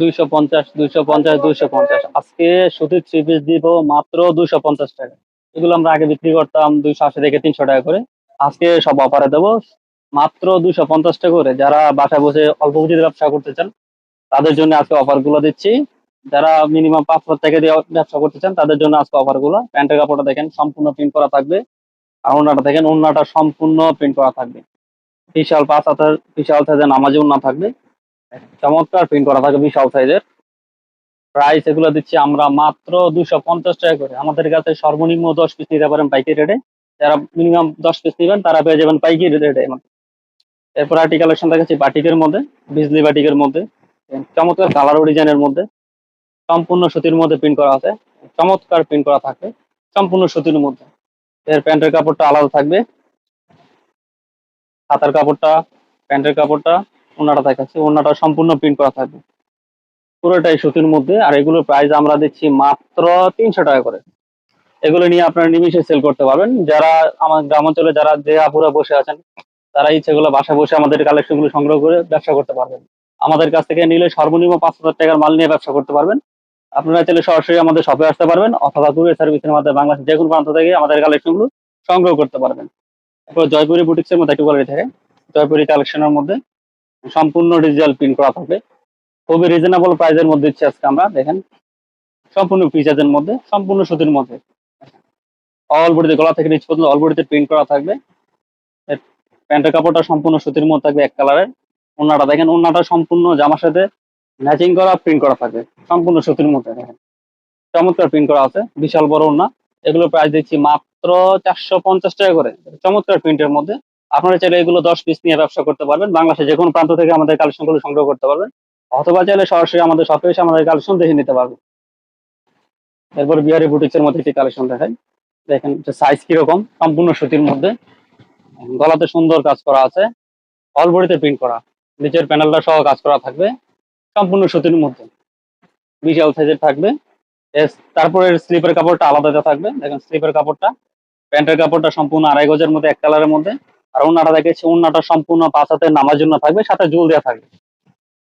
দুইশো পঞ্চাশ দুইশো পঞ্চাশ দুইশো পঞ্চাশ। আজকে সুতির থ্রি পিস দিব মাত্র দুইশো পঞ্চাশ টাকা। এগুলো আমরা আগে বিক্রি করতাম দুইশো আশি থেকে তিনশো টাকা করে। আজকে সব অফারে দেবো। মাত্র দুইশো পঞ্চাশ টাকা করে যারা বাসায় বসে অল্প পুঁজিতে ব্যবসা করতে চান, তাদের জন্য আজকে অফারগুলো দিচ্ছি। যারা মিনিমাম পাঁচ হাজার টাকা দিয়ে ব্যবসা করতে চান, তাদের জন্য আজকে অফারগুলো প্যান্টের কাপড়টা দেখেন, সম্পূর্ণ প্রিন্ট করা থাকবে। আর ওনাটা দেখেন ওনাটা সম্পূর্ণ প্রিন্ট করা থাকবে। বিশাল পাঁচ হাজার, বিশাল সাইজের নামাজি ওনা থাকবে। চমৎকার প্রিন্ট করা থাকবে বিশাল সাইজের প্রাইস এগুলো দিচ্ছি আমরা মাত্র দুশো পঞ্চাশ টাকা করে। আমাদের কাছে সর্বনিম্ন দশ পিস নিতে পারেন পাইকারি রেটে যারা মিনিমাম দশ পিস নেবেন, তারা পেয়ে যাবেন পাইকারি রেটে এরপর আর্টি কালেকশন দেখাচ্ছি বাটিকের মধ্যে, বিজলি বাটিকের মধ্যে, চমৎকার কালার ও ডিজাইনের মধ্যে। সম্পূর্ণ সুতির মধ্যে প্রিন্ট করা আছে। চমৎকার প্রিন্ট করা থাকবে সম্পূর্ণ সুতির মধ্যে। এর প্যান্টের কাপড়টা আলাদা থাকবে। হাতার কাপড়টা, প্যান্টের কাপড়টা ওনাটা দেখাচ্ছি ওনাটা সম্পূর্ণ প্রিন্ট করা থাকবে। পুরোটাই সুতির মধ্যে, আর এগুলোর প্রাইস আমরা দিচ্ছি মাত্র তিনশো টাকা করে। এগুলো নিয়ে আপনারা নিমিশে সেল করতে পারবেন। যারা আমার গ্রামাঞ্চলে যারা যে আপুরা বসে আছেন, তারা ইচ্ছেগুলো বাসা বসে আমাদের কালেকশনগুলো সংগ্রহ করে ব্যবসা করতে পারবেন। আমাদের কাছ থেকে নিলে সর্বনিম্ন পাঁচ হাজার টাকার মাল নিয়ে ব্যবসা করতে পারবেন। আপনারা চাইলে সরাসরি আমাদের শপে আসতে পারবেন, অথবা কুরিয়ার সার্ভিসের মাধ্যমে বাংলাদেশের যে কোনো প্রান্ত থেকে আমাদের কালেকশনগুলো সংগ্রহ করতে পারবেন। এরপর জয়পুরি বুটিক্সের মধ্যে একটু কোয়ালিটি থাকে। জয়পুরি কালেকশনের মধ্যে সম্পূর্ণ ডিজিটাল প্রিন্ট করা থাকবে। খুবই রিজনেবল প্রাইসের মধ্যে দিচ্ছি আজকে আমরা, দেখেন। সম্পূর্ণ ফিচার্সের মধ্যে, সম্পূর্ণ সুতির মধ্যে। অল বডিতে গলা থেকে নিচ পর্যন্ত অল বডিতে প্রিন্ট করা থাকবে। প্যান্টের কাপড়টা সম্পূর্ণ সুতির মধ্যে থাকবে, এক কালারের। ওন্নাটা দেখেন, ওন্নাটা সম্পূর্ণ জামার সাথে ম্যাচিং করা প্রিন্ট করা থাকবে। সম্পূর্ণ সুতির মধ্যে, দেখেন। চমৎকার প্রিন্ট করা আছে, বিশাল বড় ওন্না। এগুলো প্রাইস দিচ্ছি মাত্র চারশো পঞ্চাশ টাকা করে। চমৎকার প্রিন্টের মধ্যে। আপনারা চাইলে এগুলো দশ পিস নিয়ে ব্যবসা করতে পারবেন। বাংলাদেশের যে কোনো প্রান্ত থেকে আমাদের কালেকশনগুলো সংগ্রহ করতে পারবেন। অথবা চাইলে সরাসরি আমাদের শপে এসে আমাদের কালেকশন দেখে নিতে পারবেন। এরপর বিহারি বুটিক্সের মধ্যে একটি কালেকশন দেখাই। দেখেন সাইজ কীরকম, সম্পূর্ণ সুতির মধ্যে। গলাতে সুন্দর কাজ করা আছে। অল বডিতে প্রিন্ট করা। নিচের প্যানেলটা সহ কাজ করা থাকবে। সম্পূর্ণ সুতির মধ্যে। বিশাল সাইজের থাকবে। তারপরে স্লিপের কাপড়টা আলাদাতে থাকবে। দেখেন স্লিপের কাপড়টা। প্যান্টের কাপড়টা সম্পূর্ণ আড়াই গজের মধ্যে, এক কালারের মধ্যে। আর ওনাটা দেখেছি ওনাটা সম্পূর্ণ পাঁচ হাতে নামার জন্য থাকবে, সাথে জুল দেওয়া থাকবে।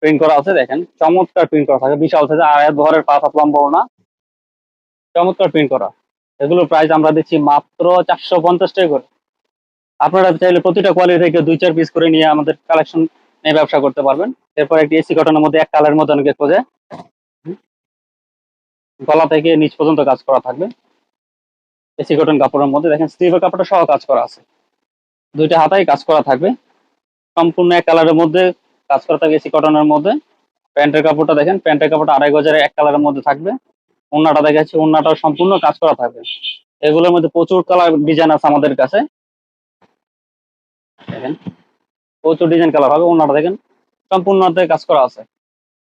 প্রিন্ট করা আছে, দেখেন, চমৎকার প্রিন্ট করা থাকে বিশাল সাইজের আর হাত ভরের পাঁচ হাত লম্বা ওনা চমৎকার প্রিন্ট করা। এগুলোর প্রাইস আমরা দিচ্ছি মাত্র চারশো পঞ্চাশ টাকা করে। আপনারা চাইলে প্রতিটা কোয়ালিটি থেকে দুই চার পিস করে নিয়ে আমাদের কালেকশন নিয়ে ব্যবসা করতে পারবেন। এরপর একটি এসি কটনের মধ্যে এক কালারের মধ্যে অনেকে খোঁজে গলা থেকে নিচ পর্যন্ত কাজ করা থাকবে। এসি কটন কাপড়ের মধ্যে, দেখেন স্লিভের কাপড়টা সহ কাজ করা আছে। দুইটা হাতায় কাজ করা থাকবে। সম্পূর্ণ এক কালারের মধ্যে কাজ করা থাকবে এসি কটনের মধ্যে। প্যান্টের কাপড়টা দেখেন, প্যান্টের কাপড়টা আড়াই গজারে এক কালারের মধ্যে থাকবে। ওন্নাটা দেখাচ্ছি ওন্নাটা সম্পূর্ণ কাজ করা থাকবে। এগুলোর মধ্যে প্রচুর কালার ডিজাইন আছে আমাদের কাছে। দেখেন, প্রচুর ডিজাইন কালার হবে ওন্নাটা দেখেন। সম্পূর্ণ কাজ করা আছে।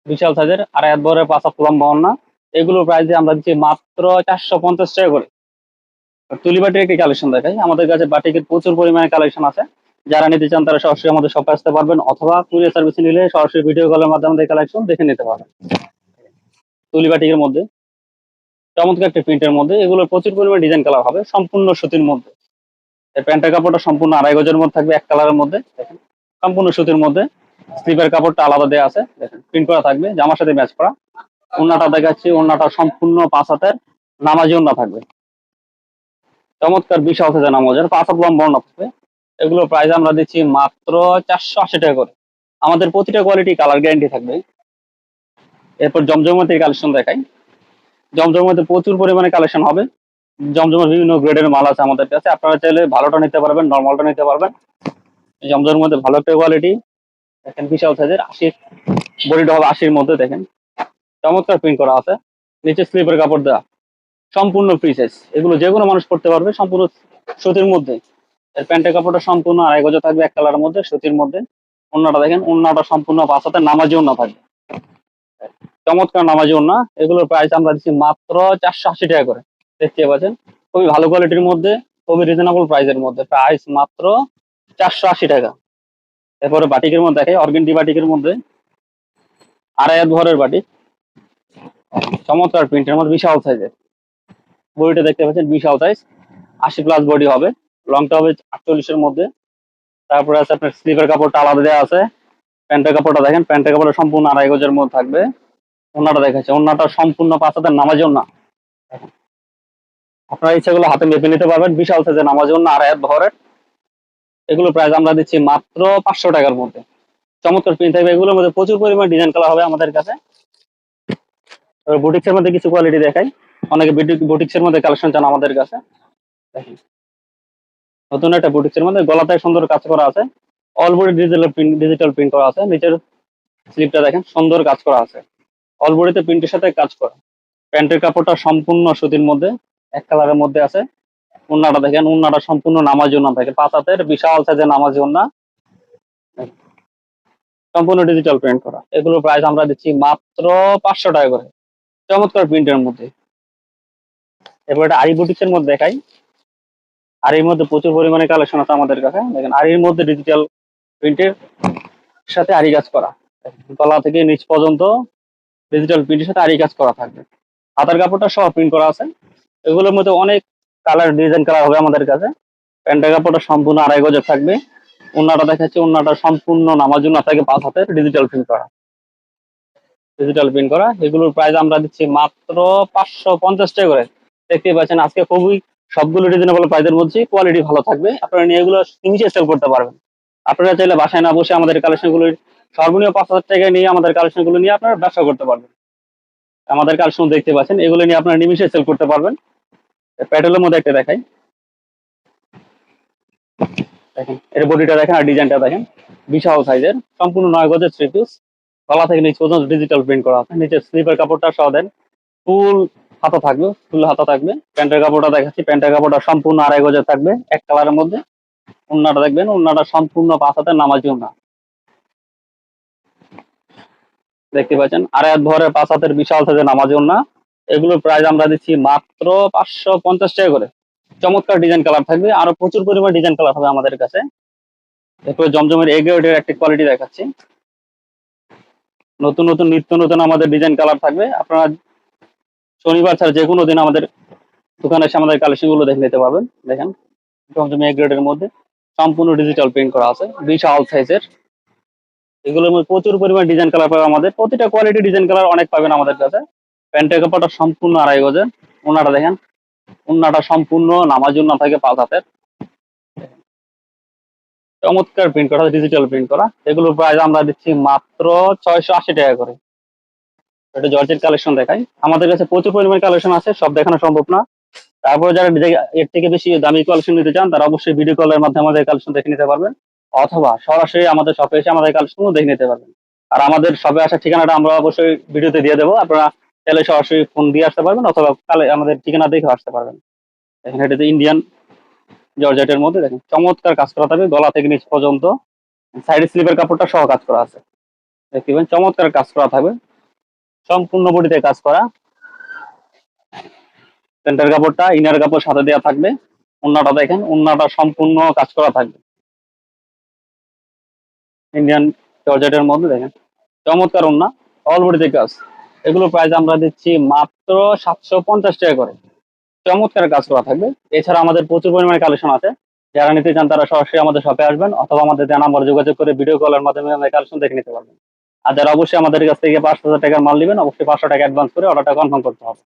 বিশাল সাইজের আর এক বরের পাঁচ হাত লম্বা ওন্না এগুলোর প্রাইস দিয়ে আমরা দিচ্ছি মাত্র চারশো পঞ্চাশ টাকা করে। আর তুলি বাটির একটি কালেকশন দেখাই। আমাদের কাছে বাটিকের প্রচুর পরিমাণে কালেকশন আছে। যারা নিতে চান তারা সরাসরি আমাদের শপে আসতে পারবেন, অথবা কুরিয়ার সার্ভিস নিলে সরাসরি ভিডিও কলের মাধ্যমে কালেকশন দেখে নিতে পারবেন। তুলি বাটিকের মধ্যে, চমৎকার একটি প্রিন্টের মধ্যে, এগুলোর প্রচুর পরিমাণে ডিজাইন কালার হবে, সম্পূর্ণ সুতির মধ্যে। এই প্যান্টের কাপড়টা সম্পূর্ণ আড়াই গজের মধ্যে থাকবে, এক কালারের মধ্যে, দেখেন। সম্পূর্ণ সুতির মধ্যে, স্লিপের কাপড়টা আলাদা দেওয়া আছে, দেখেন। প্রিন্ট করা থাকবে, জামার সাথে ম্যাচ করা। ওন্নাটা দেখাচ্ছি ওন্নাটা সম্পূর্ণ পাঁচ হাতের, নামাজি ওন্না থাকবে। চমৎকার বিশাল সাইজের নামাজের পাঁচ লম্বা ওন্না থাকবে এগুলো প্রাইস আমরা দিচ্ছি মাত্র চারশো আশি টাকা করে। আমাদের প্রতিটা কোয়ালিটি কালার গ্যারান্টি থাকবে। এরপর জমজমাতির কালেকশন দেখাই। জমজমাতে প্রচুর পরিমাণে কালেকশন হবে। জমজমের বিভিন্ন গ্রেডের মাল আছে আমাদের কাছে। আপনারা চাইলে ভালোটা নিতে পারবেন নর্মালটা নিতে পারবেন। জমজমের মধ্যে ভালো একটা কোয়ালিটি দেখেন বিশাল সাইজের আশি, বডিটা হবে আশির মধ্যে দেখেন। চমৎকার প্রিন্ট করা আছে। নিচে স্লিপের কাপড় দেওয়া। সম্পূর্ণ ফ্রি সাইজ এগুলো যে কোনো মানুষ পড়তে পারবে সম্পূর্ণ সুতির মধ্যে। এর প্যান্টের কাপড়টা সম্পূর্ণ আড়াই গজা থাকবে, এক কালারের মধ্যে, সুতির মধ্যে। অন্যটা দেখেন অন্যটা সম্পূর্ণ বাসাতে নামাজি অন্য থাকবে। চমৎকার নামাজি অন্য এগুলোর প্রাইস আমরা দিচ্ছি মাত্র চারশো আশি টাকা করে। দেখতে পাচ্ছেন? খুবই ভালো কোয়ালিটির মধ্যে, খুবই রিজনেবল প্রাইসের মধ্যে। প্রাইস মাত্র চারশো আশি টাকা। এরপরে বাটিকের মধ্যে দেখে অর্গেন্টি বাটিকের মধ্যে। আড়াই হাত ভরের বাটিক চমৎকার প্রিন্টের মধ্যে, বিশাল সাইজের বডিটা দেখতে পাচ্ছেন বিশাল সাইজ আশি প্লাস বডি হবে। লংটা হবে আটচল্লিশের মধ্যে। তারপরে আছে আপনার স্লিপের কাপড়টা আলাদা দেওয়া আছে। প্যান্টের কাপড়টা দেখেন, প্যান্টের কাপড়টা সম্পূর্ণ আড়াই গজের মধ্যে থাকবে। ওনাটা দেখাচ্ছে ওনাটা সম্পূর্ণ পাঁচ হাতের নামাজি ওনা আপনারা ইচ্ছাগুলো হাতে মেপে নিতে পারবেন, বিশাল সাইজের নামাজি ওনা আড়াই ভরের। এগুলো প্রাইস আমরা দিচ্ছি মাত্র পাঁচশো টাকার মধ্যে। চমৎকার প্রিন্ট থাকবে। এগুলোর মধ্যে প্রচুর পরিমাণ ডিজাইন করা হবে আমাদের কাছে। বুটিক্সের মধ্যে কিছু কোয়ালিটি দেখাই। অনেকে বুটিক্সের মধ্যে কালেকশন চান আমাদের কাছে। নতুন একটা বুটিক্সের মধ্যে গলাতে সুন্দর কাজ করা আছে। All body digital print digital print করা আছে। নিচের স্লিপটা দেখেন, সুন্দর কাজ করা আছে। অল বডিতে প্রিন্টের সাথে কাজ করা। প্যান্টের কাপড়টা সম্পূর্ণ সুতির মধ্যে, এক কালারের মধ্যে আছে। উন্নাটা দেখেন উন্নাটা সম্পূর্ণ নামাজি উন্না থাকে পাঁচ হাতের বিশাল সাইজের নামাজি উন্না সম্পূর্ণ ডিজিটাল প্রিন্ট করা। এগুলোর প্রাইস আমরা দিচ্ছি মাত্র পাঁচশো টাকা করে। চমৎকার প্রিন্টের মধ্যে। এরপর এটা আরি বুটিক্সের মধ্যে দেখাই। আরির মধ্যে প্রচুর পরিমাণে কালেকশন আছে আমাদের কাছে। দেখেন আরির মধ্যে ডিজিটাল প্রিন্টের সাথে আরি কাজ করা। গলা থেকে নিচ পর্যন্ত ডিজিটাল প্রিন্টের সাথে আরি কাজ করা থাকবে। হাতার কাপড়টা সহ প্রিন্ট করা আছে। এগুলোর মধ্যে অনেক কালার ডিজাইন করা হবে আমাদের কাছে। প্যান্টের কাপড়টা সম্পূর্ণ আড়াই গজের থাকবে। উন্নাটা দেখাচ্ছে উন্নাটা সম্পূর্ণ নামার জন্য থাকে পাঁচ হাতের ডিজিটাল প্রিন্ট করা। ডিজিটাল প্রিন্ট করা। এগুলোর প্রাইস আমরা দিচ্ছি মাত্র পাঁচশো পঞ্চাশ টাকা করে। দেখতে পাচ্ছেন, আজকে খুবই সবগুলো রিজনেবল প্রাইসের মধ্যে কোয়ালিটি ভালো থাকবে। আপনারা নিয়ে এগুলো নিমিশে সেল করতে পারবেন। আপনারা চাইলে বাসায় না বসে আমাদের কালেকশনগুলো সর্বনিম্ন পাঁচ হাজার টাকা নিয়ে আমাদের কালেকশনগুলো নিয়ে আপনারা ব্যবসা করতে পারবেন। আমাদের কালেকশন দেখতে পাচ্ছেন, এগুলো নিয়ে আপনারা নিমিশে সেল করতে পারবেন। প্যাটেলের মধ্যে একটা দেখাই। দেখেন, এর বডিটা দেখেন আর ডিজাইনটা দেখেন। বিশাল সাইজের সম্পূর্ণ নয় গজের থ্রি পিস গলা থেকে নিচে ডিজিটাল প্রিন্ট করা আছে। নিচে স্লিপের কাপড়টা সহ দেন ফুল হাতা থাকবে, ফুল হাতা থাকবে। প্যান্টের কাপড়টা দেখাচ্ছি, প্যান্টের কাপড়টা সম্পূর্ণ আড়াই গজের থাকবে, এক কালারের মধ্যে। উন্নাটা দেখবেন, উন্নাটা সম্পূর্ণ পাঁচ হাতের নামাজি উন্না। দেখতে পাচ্ছেন, আড়াই হাত ভরে পাঁচ হাতের বিশাল সাইজের নামাজি উন্না। এগুলোর প্রাইস আমরা দিচ্ছি মাত্র পাঁচশো পঞ্চাশ টাকা করে। চমৎকার ডিজাইন কালার থাকবে, আরও প্রচুর পরিমাণ ডিজাইন কালার হবে আমাদের কাছে। এরপরে জমজমের এ গ্রেডের একটা কোয়ালিটি দেখাচ্ছি। নতুন নতুন নিত্য নতুন আমাদের ডিজাইন কালার থাকবে। আপনারা শনিবার ছাড়া যে কোনো দিন আমাদের দোকানে এসে আমাদের কালেকশনগুলো দেখে নিতে পারবেন। দেখেন জমজম গ্রেডের মধ্যে। সম্পূর্ণ ডিজিটাল প্রিন্ট করা আছে, বিশাল সাইজের এগুলোর মধ্যে প্রচুর পরিমাণ ডিজাইন কালার পাবে আমাদের। প্রতিটা কোয়ালিটি ডিজাইন কালার অনেক পাবেন আমাদের কাছে। প্যান্টের কাপড়টা সম্পূর্ণ আড়াই গজের। ওনাটা দেখেন, ওনাটা সম্পূর্ণ নামাজ উন্না থাকে পাঁচ হাতের। চমৎকার প্রিন্ট করা ডিজিটাল প্রিন্ট করা। এগুলোর প্রাইস আমরা দিচ্ছি মাত্র ছয়শো আশি টাকা করে। এটা জর্জের কালেকশন দেখাই। আমাদের কাছে প্রচুর পরিমাণ কালেকশন আছে, সব দেখানো সম্ভব না। তারপরে যারা এর থেকে বেশি দামি কালেকশন নিতে চান, তারা অবশ্যই ভিডিও কলের মাধ্যমে আমাদের কালেকশন দেখে নিতে পারবেন। অথবা সরাসরি আমাদের শপে এসে আমাদের কালেকশন দেখে নিতে পারবেন। আর আমাদের শপে আসার ঠিকানাটা আমরা অবশ্যই ভিডিওতে দিয়ে দেবো। আপনারা চাইলে সরাসরি ফোন দিয়ে আসতে পারবেন, অথবা কালে আমাদের ঠিকানা দেখে আসতে পারবেন। এখানে এটা ইন্ডিয়ান জর্জেটের মধ্যে, দেখেন, চমৎকার কাজ করা থাকবে, গলা থেকে নিচ পর্যন্ত। সাইড স্লিপের কাপড়টা সহ কাজ করা আছে। দেখতে পাবেন চমৎকার কাজ করা থাকবে। সম্পূর্ণ বডিতে কাজ করা। প্যান্টের কাপড়টা, ইনার কাপড় সাথে দেওয়া থাকবে। উন্নাটা দেখেন, উন্নাটা সম্পূর্ণ কাজ করা থাকবে। ইন্ডিয়ান জর্জেটের মধ্যে দেখেন, চমৎকার উন্না অল বডিতে কাজ। এগুলো প্রাইস আমরা দিচ্ছি মাত্র সাতশো পঞ্চাশ টাকা করে। চমৎকার কাজ করা থাকবে। এছাড়া আমাদের প্রচুর পরিমাণে কালেকশন আছে। যারা নিতে চান তারা সরাসরি আমাদের শপে আসবেন, অথবা আমাদের দেওয়া নাম্বার যোগাযোগ করে ভিডিও কলের মাধ্যমে আমাদের কালেকশন দেখে নিতে পারবেন। আর যারা অবশ্যই আমাদের কাছ থেকে পাঁচ হাজার টাকার মাল নেবেন, অবশ্যই পাঁচশো টাকা অ্যাডভান্স করে অর্ডারটা কনফার্ম করতে হবে।